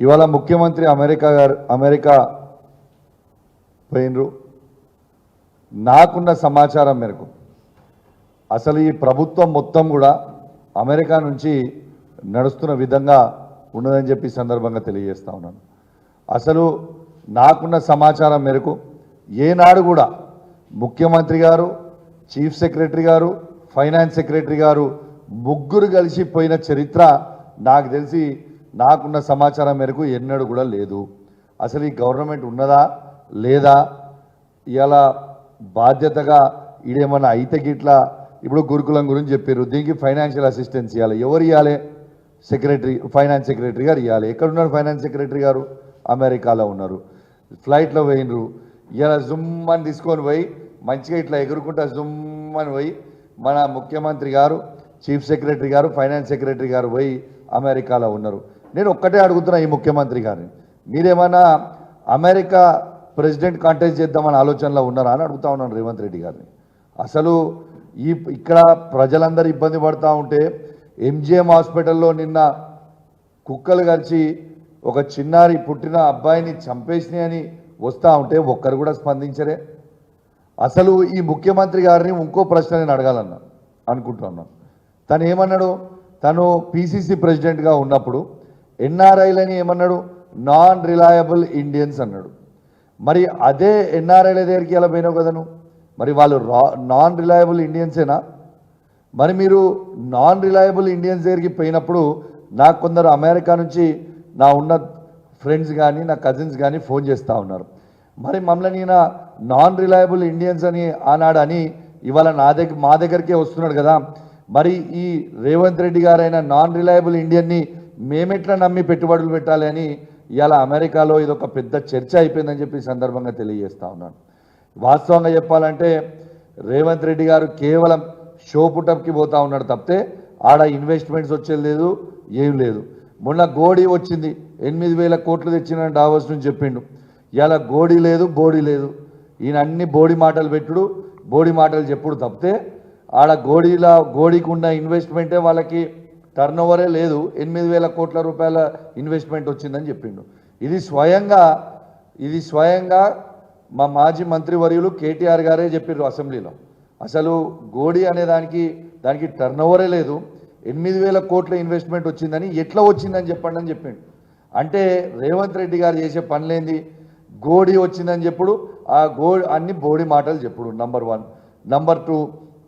ఇవాళ ముఖ్యమంత్రి అమెరికా గారు అమెరికా పోయినరు. నాకున్న సమాచారం మేరకు అసలు ఈ ప్రభుత్వం మొత్తం కూడా అమెరికా నుంచి నడుస్తున్న విధంగా ఉన్నదని చెప్పి సందర్భంగా తెలియజేస్తా ఉన్నాను. అసలు నాకున్న సమాచారం మేరకు ఏనాడు కూడా ముఖ్యమంత్రి గారు చీఫ్ సెక్రటరీ గారు ఫైనాన్స్ సెక్రటరీ గారు ముగ్గురు కలిసి పోయిన చరిత్ర నాకు తెలిసి నాకున్న సమాచారం మేరకు ఎన్నడూ కూడా లేదు. అసలు ఈ గవర్నమెంట్ ఉన్నదా? లేదా? ఇలా బాధ్యతగా ఈడేమన్నా అయితే గిట్లా ఇప్పుడు గురుకులం గురించి చెప్పారు దీనికి ఫైనాన్షియల్ అసిస్టెన్స్ ఇవ్వాలి ఎవరు ఇవ్వాలి సెక్రటరీ ఫైనాన్స్ సెక్రటరీ గారు ఇవ్వాలి ఎక్కడున్నారు ఫైనాన్స్ సెక్రటరీ గారు? అమెరికాలో ఉన్నారు. ఫ్లైట్లో పోయినరు ఇలా జుమ్ అని తీసుకొని పోయి మంచిగా ఇట్లా ఎగురుకుంటా జుమ్ అని పోయి మన ముఖ్యమంత్రి గారు చీఫ్ సెక్రటరీ గారు ఫైనాన్స్ సెక్రటరీ గారు పోయి అమెరికాలో ఉన్నారు. నేను ఒక్కటే అడుగుతున్నా ఈ ముఖ్యమంత్రి గారిని. మీరేమైనా అమెరికా ప్రెసిడెంట్ కాంటెస్ట్ చేద్దామని ఆలోచనలో ఉన్నారా అని అడుగుతా ఉన్నాను రేవంత్ రెడ్డి గారిని. అసలు ఈ ఇక్కడ ప్రజలందరూ ఇబ్బంది పడుతూ ఉంటే ఎంజిఎం హాస్పిటల్లో నిన్న కుక్కలు కలిసి ఒక చిన్నారి పుట్టిన అబ్బాయిని చంపేసినాయని అని వస్తూ ఉంటే ఒక్కరు కూడా స్పందించరే. అసలు ఈ ముఖ్యమంత్రి గారిని ఇంకో ప్రశ్న నేను అడగాలన్నా అనుకుంటున్నాను తను ఏమన్నాడు? తను పిసిసి ప్రెసిడెంట్గా ఉన్నప్పుడు ఎన్ఆర్ఐలని ఏమన్నాడు? నాన్ రిలయబుల్ ఇండియన్స్ అన్నాడు. మరి అదే ఎన్ఆర్ఐల దగ్గరికి ఎలా పోయినావు కదా నువ్వు మరి వాళ్ళు రా నాన్ రిలయబుల్ ఇండియన్సేనా? మరి మీరు నాన్ రిలయబుల్ ఇండియన్స్ దగ్గరికి పోయినప్పుడు నాకు కొందరు అమెరికా నుంచి నా ఉన్న ఫ్రెండ్స్ కానీ నా కజిన్స్ కానీ ఫోన్ చేస్తూ ఉన్నారు. మరి మమ్మల్ని ఈయన నాన్ రిలయబుల్ ఇండియన్స్ అని ఆనాడు అని ఇవాళ నా దగ్గర మా దగ్గరికే వస్తున్నాడు కదా మరి ఈ రేవంత్ రెడ్డి గారైన నాన్ రిలయబుల్ ఇండియన్ని మేమెట్లా నమ్మి పెట్టుబడులు పెట్టాలి అని ఇవాళ అమెరికాలో ఇది ఒక పెద్ద చర్చ అయిపోయిందని చెప్పి సందర్భంగా తెలియజేస్తా ఉన్నాను. వాస్తవంగా చెప్పాలంటే రేవంత్ రెడ్డి గారు కేవలం షో పుటప్కి పోతా ఉన్నాడు తప్పితే ఆడ ఇన్వెస్ట్మెంట్స్ వచ్చేది లేదు ఏం లేదు. మొన్న గోడీ వచ్చింది ఎనిమిది వేల కోట్లు తెచ్చిన డావోస్ నుంచి చెప్పిండు. ఇలా గోడీ లేదు బోడీ లేదు. ఈయన అన్ని బోడి మాటలు పెట్టుడు బోడి మాటలు చెప్పుడు తప్పితే ఆడ గోడీలా గోడీకి ఉన్న ఇన్వెస్ట్మెంటే వాళ్ళకి టర్న్ ఓవరే లేదు. ఎనిమిది వేల కోట్ల రూపాయల ఇన్వెస్ట్మెంట్ వచ్చిందని చెప్పిండు. ఇది స్వయంగా ఇది స్వయంగా మా మాజీ మంత్రివర్యులు కేటీఆర్ గారే చెప్పారు అసెంబ్లీలో. అసలు గోడి అనే దానికి దానికి టర్న్ ఓవరే లేదు. ఎనిమిది వేల కోట్ల ఇన్వెస్ట్మెంట్ వచ్చిందని ఎట్లా వచ్చిందని చెప్పండి అని చెప్పిండు. అంటే రేవంత్ రెడ్డి గారు చేసే పనులేంది? గోడి వచ్చిందని చెప్పుడు ఆ గోడి అన్ని బోడి మాటలు చెప్పుడు నంబర్ వన్ నంబర్ టూ